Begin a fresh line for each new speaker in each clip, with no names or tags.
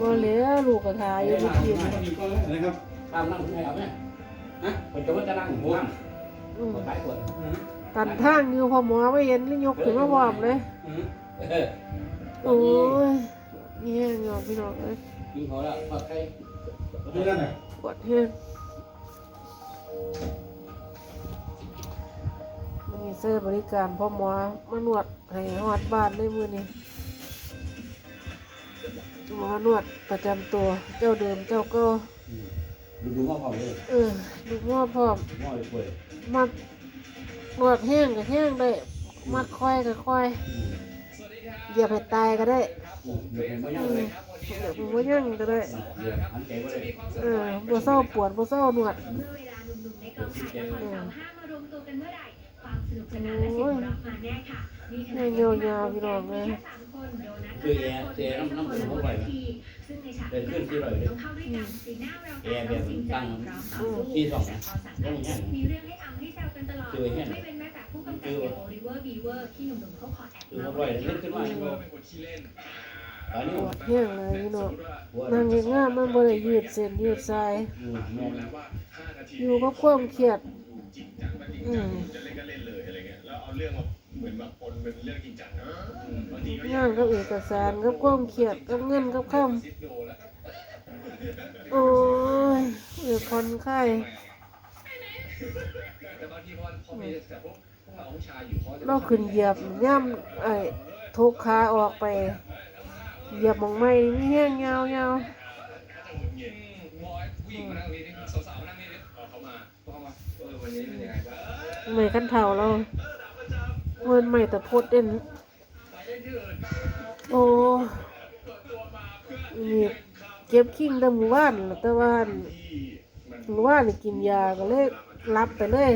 บ่เหลือลูกกระทาอยู่ที่กิน
นะครับ
ตามนั่งไม่เอาไหมฮะผมจะว่าจะนั่งหัว
อืม
หัวท้ายปวด
ตันทางอยู่พอหมอไม่เห็นนี่ยกขึ้นมาพร้อมเลยโอ้ยนี่แห้งเอาพี่น้องเอ้ย
กินเขาแล้วพอใคร
ปวดแห้งมีเสื้อบริการพ่อหมอมานวดให้ฮอดบ้านเลยมื้อนี้ หมอนวดประจำตัวเจ้าเดิมเจ้าก็
ดูดูว่าพอเลย
เออลูกงอพร้อม
ว่าเลยป่วย
มัดนวดแห้งก็แห้งได้มัดค่อยก็ค่อยเหยียบให้ตายก็ได้
เดี๋ยวผมไม่
อื
ยัง
ม
เลย
เดี๋ยวผมว่ายั่งก็ได้
เดี๋ยวหันใจก็เลย
เออบ่เศร้าปวดบ่เศร้านวด
เมื่อเวลาหนุ่มๆในกองถ่ายละครสามห้ามารวมตัวกันเมื่อไหร่ ความสนุกสนานและเสียงหัวเราะมาแน่ค่ะนี่ขณะที่
ยาวๆพี่น้องเอ้ย
แค่สามคนโดนัท
คือแอร์แอร์น้ำน้ำมันเข้าไปนะ
ซึ่งในฉาก
เป็นขึ้นที่ร้อยเลย
ต้องเข้าด้วยกันสีหน้าเรา
แอร์แบบ
จริงใจ
ตั้ง
พร้อมต่อสู้
ที่สอง
แต่พอสัน
ต้องอย่าง
มีเรื่องให้อำให้แซวกันตลอด
คือแห้ง
ไม่เป็นแม้แต่ผู้กำกับอย่างโอลิเวอร์บีเวอร์ที่หนุ่มๆเขาขอแอบ
คือ
เมา
อร่อยเล่นขึ้นมา
เป็นคนขี้เล่น
ตอนนี้
ปวดแห้งเลยพี่น้อง
หัว
นั่งงามๆมันบ่ได้ยืดเส้นยืดสาย
แม่
แล้วว่า5นาที
อยู่กับความเครียด
จริ งจังแบบจริง
อื
จัง
ม
จะเล่นก็เล่นเลยอะไรเงี้ยแล้วเอาเรื่องมาเหมือนแบบปนเป็นเรื่องจริงจังนะบางทีก็
งานกับเอกสารกับความเครียดกับเงินกับคำ
ซิดโดแล้ว
โอ้ยเออคนไข้
แต่บางทีพอพอมีแต่พวกพวกเราผู้ชายอยู่เขาจะ
เราขึ้นเหยียบย่ำไอ้ทุกขาออกไปเหยียบหมองไม้นี่แห้งยาว
จะหงุดหงิดบอยผู้หญิงมานั่งนี่ดิสาวๆมานั่งนี่ดิเอา วันนี้เป็นยังไงบ้าง
ๆไม่กันเท่าเราเงินใหม่แต่โพดเด่น
ไปเล่นที่อื่น
โอ้
เปิดตัวมาเพื่อ
นี่เก็บขิงแต่หมู่บ้านล่ะแต่ว่าอั่น
ที่มัน
หมู่บ้านนี่กินยาก็เลยรับไปเลย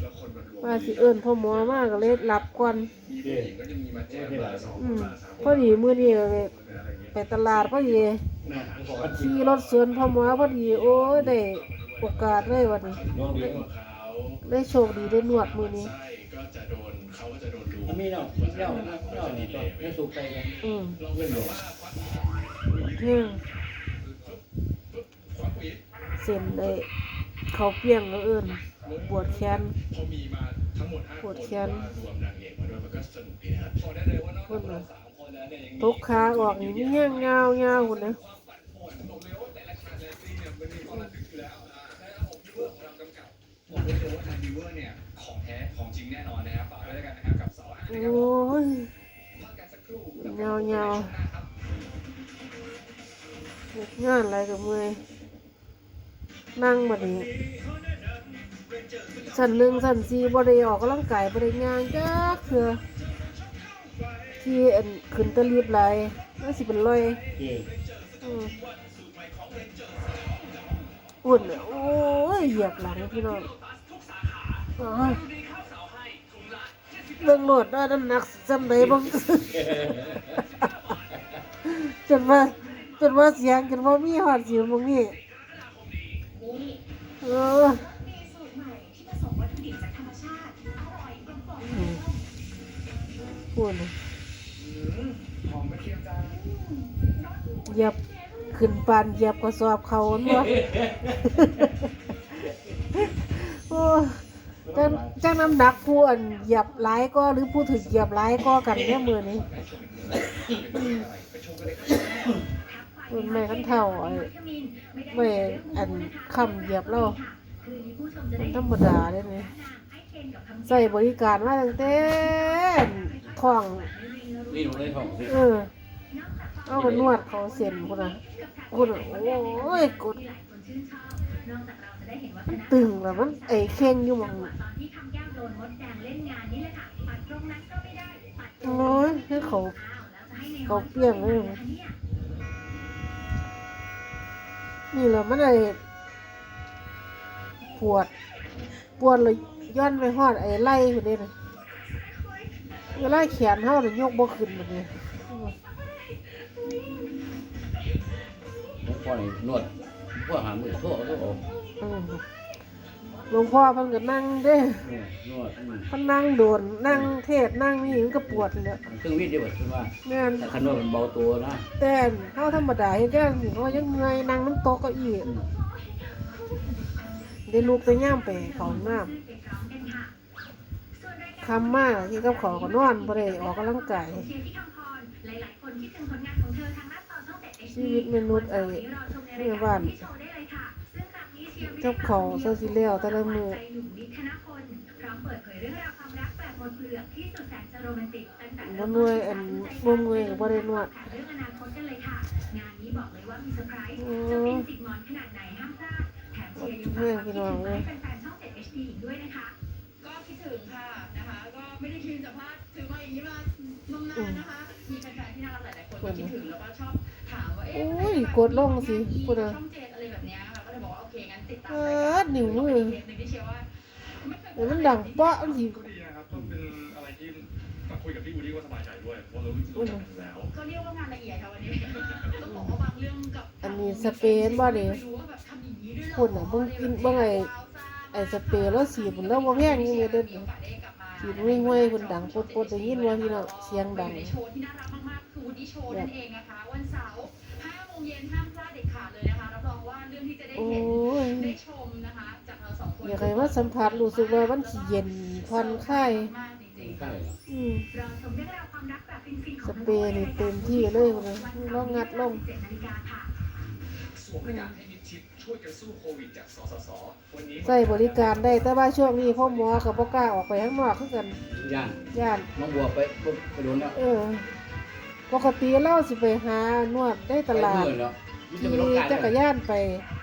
แล้วคนมันรวม
ว่าสิเอิ้นพ่อหมอมาก็เลยรับก่อน
มีผู้หญิงก็จะมีมาแจ้งมาสอง
อืม
มาสาม
พอดีมื้อนี้ก็เลย
อะไรเงี้ย
ไปตลาดพอดี
นะขอกันที
ขี่รถสวนพ่อหมอพอดีโอ้ยได้ โอกาสเลยวันนี้ได้โชคดีได้นวดมือนี้
ก็จะโดนเขาก็จะโดนดู
มีเนาะเนาะเนาะไม่สุกใจกัน
อืม
ลองเล่นดูว่า
เที่ยงเส้นได้เขาเปียงแล้วเอิ้นปวดแขนปวดแข
นรวมนางเอกมาด้วยมันก็สนุกดีนะครับพอได้เลยว่านอกจากเราสามคนแล้วเนี่ยยังมี
ทุกขาออกนี่มีแห้งาวๆพุ่นนะำ
กับบอกได้เลยว่าทางดิวเวอร์เนี่ยของแท้ของจริงแน่นอนนะครับฝากไว้แล้วกันนะครับกับเสาร์ห้า
โอ
นะครับผม้
ย
พักกันสักครู่
ยาวๆเฮ็ดงานอะไรกับเมื่อยนั่งบัดนี้สันหนึ่งสันสี่บ่ได้ออกกำลังกายบ่ได้ย่างจักเถื่อที่อันขึ้นแตะลีบไหลน่าสิเป็นรอย
เอ๊ะ
อืม อุ่นโอ้ยเหยียบหลังพี่น้องอ๋อเบิ่งโลดได้น้ำหนักจำได้บ่จนว่าจนว่าเสียงจนว่ามีหอดเสียงตรงนี้เออ
มีสูตรใหม่ที่ผสมวัตถุดิบจากธรรมชาติอร่อยกลมกล่อม
อืมพูดเลย
หอมกระเทียมจ้า
เหยียบ ขึ้นปานเหยียบกระสอบเขาเนาะโอ้จังจังน้ำหนักผู้อันเหยียบหลายก็หรือผู้ถึกเหยียบหลายก็กันเนี่ยมือนี้มันไม่กันเท่าไอ้ไม่อันคำเหยียบเรา
คืนนี้ผู้ชมจะ
มั
ได้
นธรรมดาเลยนี่
นางไอ้เคนกับคำ
ใส่บริการมาตั้งแต่ท้อง
นี่หนูเลยของสิ
เออ เอามานวดเขาเส้นคุณนะคุณน่ะโอ้ยกดตึงแล้วมันไอ้เข่งอยู่หมอง
ตอนที่ทำแก้วโดนมดแดงเล่นงานนี่แหละค่ะปัดตรงนั้นก็ไม่ได้ปัดตรง
โอ้ยให้เขา
อ้า
เขาเปี้ยงเลย
นี่
แหละมันไอ้ปวด ปวดเลยย้อนไปหอดไอ้ไล่คนนี้เลยเวลาแขนเฮาเนี่ยยกบ่ขึ้นแบบนี้
พอนี่นวดพวกหามือโทษก็โอ้
อืมหลวงพ่อเพิ่นก็นั่งเด้
เออนวดอืม
เพิ่นนั่งโดนนั่งเทศนั่งนี่มันก็ปวดเลย
เครื่องมีดเดียวกันใช่ไหม
แม่น
แต่คันนวดมันเบาตัวนะ
แต่เฮาธรรมดาเฮ็ดจังซี่เขายังเมื่อยนั่งน้ำโต๊ะเก้าอี้
อืม
ได้ลุกไปย่ามไปเข้าห้องน้ำ
ไปพร้อมกันค่ะส่วนรายการ
คำมากที่กับเขาก็นอนบ่ได้ออกกำลังกาย
เชียร์ที่คำพรหลาย ๆ คนคิดถึงผลงานของเธอทางหน้าจอ ชี
วิตมนุษย์ไอ้
วันเสาร์นี้รอชมในรายการที่โชว์ได้เลยค่ะซึ่งครั้งนี้เชียร์ไม่ได้
เจ้าของโซซิเลียลแต่ละมือ
ใจหนุ่มนิกธนพลพร้อมเปิดเผยเรื่องราวความรักแบบหมดเปลือกที่สุดแสนจะโรแมนติกตั้งแต่
บ่นวยอันบ่นวยก็บ่ได้นวด
เรื่องอนาคตกันเลยค่ะงานนี้บอกเลยว่ามีเซอร์ไพรส์
อื
จะเป็น
ม
จิกหมอนขนาดไหนห้ามพลาดแถมเชียร์ยัง
เฮ้
ฝาก
ย
ความ
พี่
คิด
น้องเอ้
มายให้แฟนช่อง7 HD อีกด้วยนะคะ
ก็คิดถึงค่ะนะคะก็ไม่ได้คิดจะพลาดถือมาอย่างนี้มานมนานนะคะมีแฟนๆที่น่ารักหลาย ๆคนก็คิดถึงแล้วก็ชอบถามว่าเอ๊ะ
โอ้ยกดลงสิพูดอะ
ช่องเจ็ดอะไรแบบเนี้ยค่ะก็เลยบอกว่าโอเคงั้นติดตาม
เอิ
รายการ
ดนิ้วมือ
เทปหนึ่งที่เชื่อว่าไม่เคย
เดี๋ยวมันดังเปาะมันสิ
ก็ดีนะครับก็เป็นอะไรที่มาคุยกับพี่วูดดี้ก็สบายใจด้วยเพราะเรารู้จักกันอยู่แล้ว
ก็เรียกว่างานละเอียดค่ะวันนี้ต้องบอกว่าบางเรื่องกับ
อันนี้สเปนบ่นี่
ไม่รู้ว่าแบบทำอย่างนี้ด้วยเหรอ
พูดน่ะเบิ่งกินเบิ่งไอ้ไอ้สเปรย์แล้วสีมันแล้วบ่แพงนี่แม่เด้อฉีดห้วยๆเพิ่นดังปดๆได้ยินว่าพี่น้องเสียงดัง
ในโชว์ที่น่ารักมากๆคือ วูดดี้โชว์นั่นเองนะคะ วันเสาร์5โมงเย็นห้ามพลาดเด็ดขาดเลยนะคะรับรองว่าเรื่องที่จะได้
โอ้
เห็น
ย
ได้ชมนะคะ จากเราสองคน
อยากให้มาสัมผัสรู้สึกว่ามันสิเย็นผ่อนคลาย
มากจริงๆ
ใช่
ค่ะ
อืม
รอชมเรื่องราวความรักแบบฟินๆของ
สเปรย์นี่เต็มที่เลยพุ่นน่ะลองงัดลง
17นาฬิกาค่ะ
สวมหน้ากากให้มิดชิดช่วยกันสู้โควิดจากสสส วันนี้
ใส่บริการได้แต่ว่าช่วงนี้พ่อหมอก็บ่กล้าออกไปข้างนอกคือกัน
ย่าน
ย่าน
น้องบัวไปปุ๊บไปโดนแล้ว
เออ ปกติเราสิไปหานวดได้ตลาด
ไปเมื่อยแล้วมันจะ
ขี่
ไปรถการ
จักรยานไป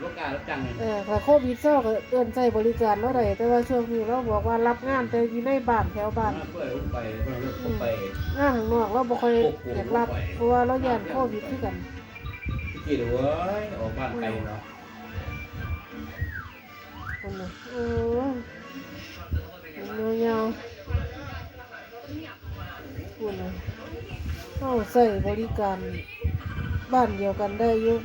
รถการรถจังเลย
เออถ้าโควิดเซาก็เอิ้นใช้บริการเราได้แต่ว่าช่วงนี้เราบอกว่ารับงานแต่อยู่ในบ้านแถวบ้าน
เพื่อรถไปเพื่อรถไป
งานข้างนอกเราบ่ค่อยอยากรับเพราะว่าเราย่านโควิดคือกัน
กี่เดี๋ยวเว้ยออกบ้านไกลเนาะ
คนน่ะโอ้ย ใส่บริการบ้านเดียวกันได้อยู่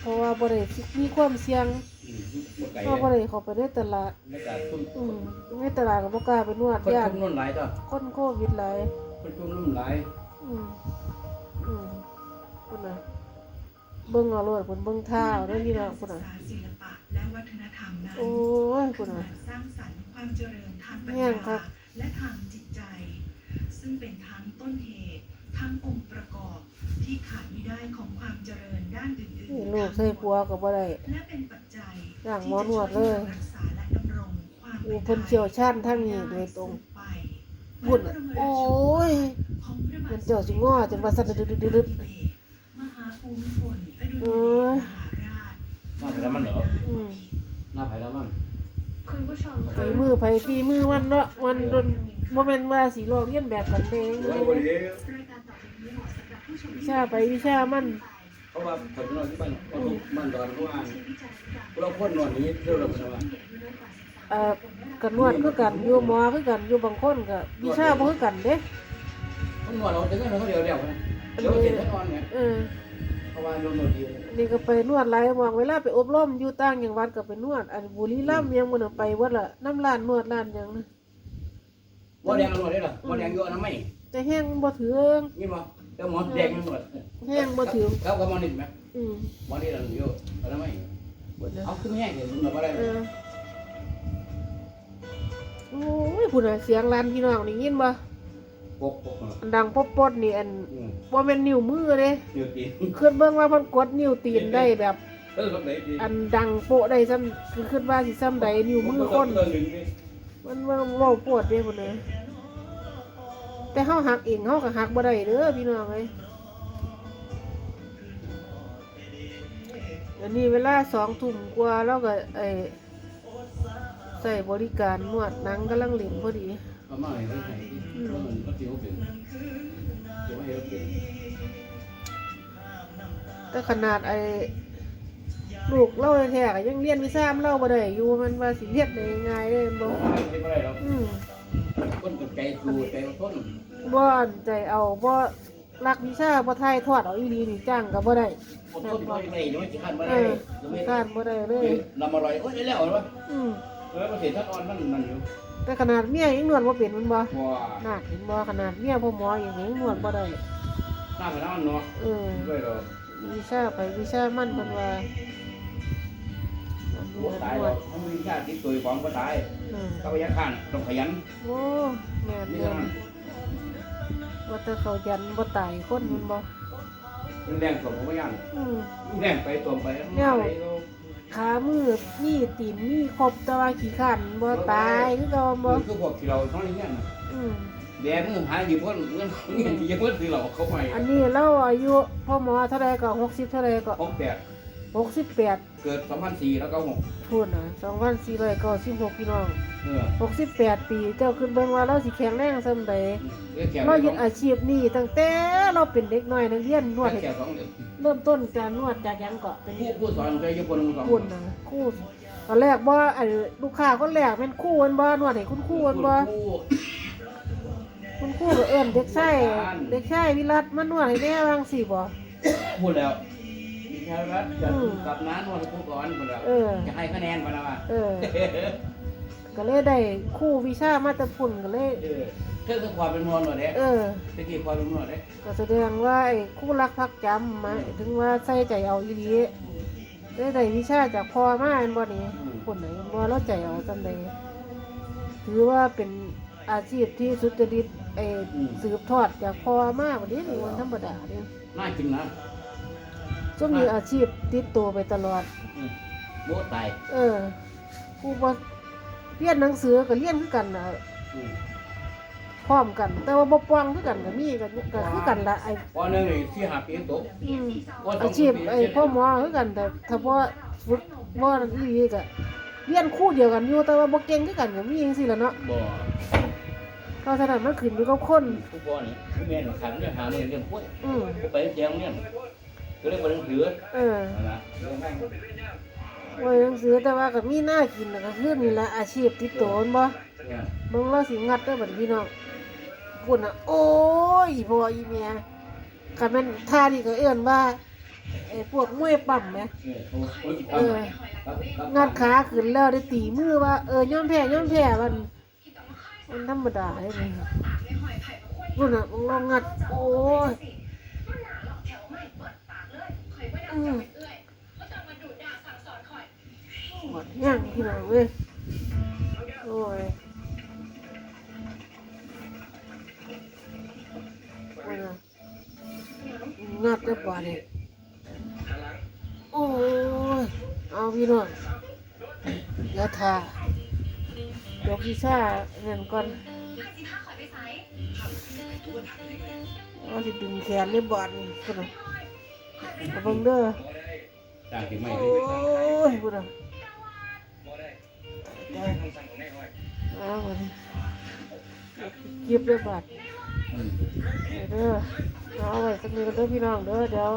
เพราะว่าบ่ได้มีความเสี่ยง
อืมบ่ไกล
เพราะบ่
เลย
ได้เข้าไปในตลาด
ไม่การทุ่ม
อืมในตลาดก็บ่กล้าไปนวด
คน
ย่าน
ทุ่มนุ่นหลายต่อ
คนโควิดหลาย
คนทุ่มนุ่นหลาย
อืมอืมคุณน่ะเบิ่งเอาโลดเพิ่นเบิ่งท่าเอาเด้อพี่น้องคุณน่ะ
ศึกษาศิลปะและวัฒนธรรมนั้น
โอ้ยคุณน่ะ
สร้างสรรค์ความเจริญทางปัญ
แม่
ญาน
ครับ
และทางจิตใจ ซึ่งเป็นทั้งต้นเหตุ ทั้งองค์ประกอบที่ขาดไม่ได้ของความเจริญด้านอื่น
นี่
ๆ
ลูกใส่ปัวก็บ่ได้
และเป็นปัจจัย
อย่างหมอนวดเลย
ที่จะช่วรักษาและดำรงความ
โอ้เพิ่นเชี่ยวชาญทางนี้โดยตรง
ไป
บุญน่ะโอ้ย
ของพระบา
มั
ท
นเจ้าสิง้อจนว่าสั่นดึดๆๆ
มหาภูมิพลอดุล
เอ้ย
มหาราช
หน้าไปแล้วมันเหรอ
อืม
หน้าไปแล้วมัน
คุณผู้ชม
ฝีมือไผฝีมือมันเนาะมันโดนบ่แม่นว่าสิลอกเลียนแบบกันเด้
วันนี้
รายการต่
วิชาไปวิชามัน
เพราะว่าผมนอนที่บ้านบ้านดอนเพราะว่าเราคนนอนนี้เที่ยวเราเป็นว่า
เอ่อก็นวดคือกันอยู่หมอคือกันอยู่บางคนก็วิชาบ่คือกันเด้
ต้องนอนเราถึงเราเดียวเดียวนะเดี๋ยวเห็นแน่นอนไง
เออ
เพราะว่าโดนนอนดี
นี่ก็ไปนวดหลายหมองเวลาไปอบรมอยู่ต่างจังหวัดก็ไปนวด อันบุรีรัมย์ยังมื้อนั้นไปเบิดละน้ำร้านนวดร้านหยังนะ
ว่าแดงนอนได้หรอว่าแดงเยอะนะไม่
แต่แห้งบ่ถึง
นี่มั้ งแล้วหมอแดงมันหมด
แห้งบ่ถึง
แล้วก็มอนิดไหม
อืม
มอนิดเราเยอะแล้วไม่
บ่นะ
เอาขึ้นแห้งเห็นมันอะไร
เออโอ้ยพุ่นน่ะเสียงลั่นพี่น้องได้ยินบ่
ปกปก
อันดังป๊อดๆนี่อัน
อืม
บ่แม่นนิ้วมือเด้
เดี๋ยวกิน
คิดเบิ่งว่าเพิ่นกดนิ้วตีนได้แบบ
เออคนไหนดี
อันดังโปะได้ซ้ำคือคิดว่าสิซ้ำใดนิ้วมือคน
เออหนึ่งนี่
มันว่าเว้าปวดเด้พุ่นน่ะ แต่เฮาหักเองเฮาก็หักบ่ได้เด้อพี่น้องเอ้ยอันนี้เวลา2ทุ่มกว่าแล้วก็ไอ้ใส่บริการนวดหนังกำลังเล่นพอดี
เอามาให้ให้มันก็ติวเป็นเดี๋ยวให้เราเป็น
แต่ขนาดไอ้ลูกเล่าแท้ๆก็ยังเรียนวิชามเล่าบ่ได้อยู่มันว่าสิเรียนได้ง่ายๆเด้บ่
ไม่ได้หรอก
อืม
คนกับใจดูใจทน
บ่อันใจเอาบ่รักวิชาบ่ทายทอดเอาอีหลีนี่จ้างก็บ่ได้
คนทนน้อยไม่ได้ยังไม่ขั้นมา
เอ
ได้
อการบ่ได้เลย
ลำอร่อยโอ้ยได้แล้วเหรอ
อืม
เออมันเสียทัดอ่อนมันนั่นอยู่
แต่ขนาดเมียยังนวดบ่เป็นมันบ่
บ่
น่าเห็นบ่ขนาดเมียพ่อหมออย่างนี้นวดบ่ได้
หน้าไปน้ามันเนาะ
เออ
ด้วยดอก
วิชาไปวิชามันเพิ่นว่าอันนี้
บ่ตาย
น
หร
ว
อ
ด
กมันมีชาติติดตัวของบ่ตาย
อืม
ก็พยาขันต้องขยัน
โอ้แม่น
นี่
เด้อ
มัน
ว่าแต่เขายันบ่ตายคนมันบ่
มันแรงกว่าผมก็ยัง
อืม
แรงไปตัวไป
แนวขามือมีตีนมีครบแต่ว่าขี้ขันบ่ตายคือเก่าบ่
มันคือพวกที่เราท้องเงี้ย
อืม
แดมือหายอยู่เพิ่นเงินเงินที่ยังเพิ่นซื้อเราเขาไป
อันนี้เราอายุพ่อหมอเท่าใดก็60เท่าใดก็
หกแปด
68
เกิด2004แล้วก็หก
พูดน่ะ2496พี่น้อง
เออ
68ปีเจ้าขึ้นเบิ่งว่าเราสิแข็งแรงส่ำใด
เรียกแขก
เรายึดอาชีพนี้ตั้งแต่เราเป็นเด็กน้อยนักเรียนนวดให้
แขกสองเดือน
เริ่มต้นการนวดจากหยังเกาะเป็น
ผู้ผู้สอนเคยอยู่คนสอง
คุณนะครู่ตอนแรกบ่ไอ้ลูกค้าคนแรกเป็นครู่มันบ่นวดให้คุณครู่มันบ่
ผู้
คุณครู่ก็เอิ้นเด็กชายเด็กชายวิรัตมานวดให้แม่บางสิบ่
พูดแล้ว ชารัฐจะกับน้านวดผู้ก่อนคนละ
เออ
จะให้คะแนนมาแล้วว่า
เออ ก็เลยได้ครู่วิชามาแตะพุ่นก็เลย
เออเท่ากับความเป็นมวลหน่อยเด้
เออ
ตะกี้ความเป็นมวลเด้
ก็แสดงว่าไอ้ครู่รักพักจำหมายถึงว่าใส่ใจเอาอีหลีได้ได้วิชาจากพ่อมาแม่นบ่นี่คนไหนบ่เราใจเอาจังไดถือว่าเป็นอาชีพที่สุจริตไอ้สืบทอดจากพ่อมาบ่นี้นี่มันธรรมดาเด้
น่ากินนะ
ช่วงมีอาชีพติดตัวไปตลอด
โบตาย
เออครูบ่เรียนหนังสือก็เรียนคือกันน่ะพร้อมกัน แต่ว่าบ่ป้องคือกันก็มีก็ก็คือกันละไอ้
พอหนึ่งนี่ที่หาปีตก
อืมอาชีพไอ้พ่อหมอคือกันแต่ถ้าบ่ฝึกบ่นั่นอีหลีก็เรียนคู่เดียวกันอยู่แต่ว่าบ่เก่งคือกันก็มีจังซี่ล่ะเนาะ
บ่
เพราะฉะนั้นมันขึ้นอยู่กับคน
ผู้พ่อนี่ผู้แม่นี่ขันเนี่ยหาเนี่ยเรื่องกล้วย
อืม
ไปแจงเนี่ย ก็เลยบ่ได้ถือ
เออ
นั่นล่ะ
ว่าหนังสือแต่ว่าก็มีหน้ากินน่ะก็คือนี่ละอาชีพติดตัวมันบ่เบิ่งเราสิงัดเด้อบัดนี้พี่น้องพุ่นน่ะโอ้ยอีพ่ออีแม่คันแม่นท่านี่ก็เอิ้นว่าไอ้พวกมวยปั้มแหม
เออ
งัดขาขึ้นแล้วได้ตีมือว่าเออยอมแพ้ยอมแพ้มันมันธรรมดาเด้นี่พุ่นน่ะมึงลองงัดโอ้ย อืมหมดย่างพี่น้องเว้ยโอ้ยโอ้ยน่ะงัดได้ป่ะเนี่ยโอ้ย เอาพี่น้องเดี๋ยวทาเดี๋ยวพี่ชาเงินก่อนเอาสิดึงแขนในบอดนี่พุ่นน่ะ เอาเบิ่งเด้อ
ต่างที่ไม่
โอ้ยพุ่นน่ะ
บ่ได้
ได้
คำสั่งของแม่ค่อย
เอาบัดนี้เก็บได้บาด
อืม
เด้อเอาไว้สักนิดเด้อพี่น้องเด้อเดี๋ยว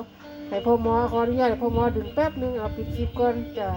ให้พ่อหมอขออนุญาตให้พ่อหมอดึงแป๊บนึงเอาปิดคลิปก่อนจ้ะ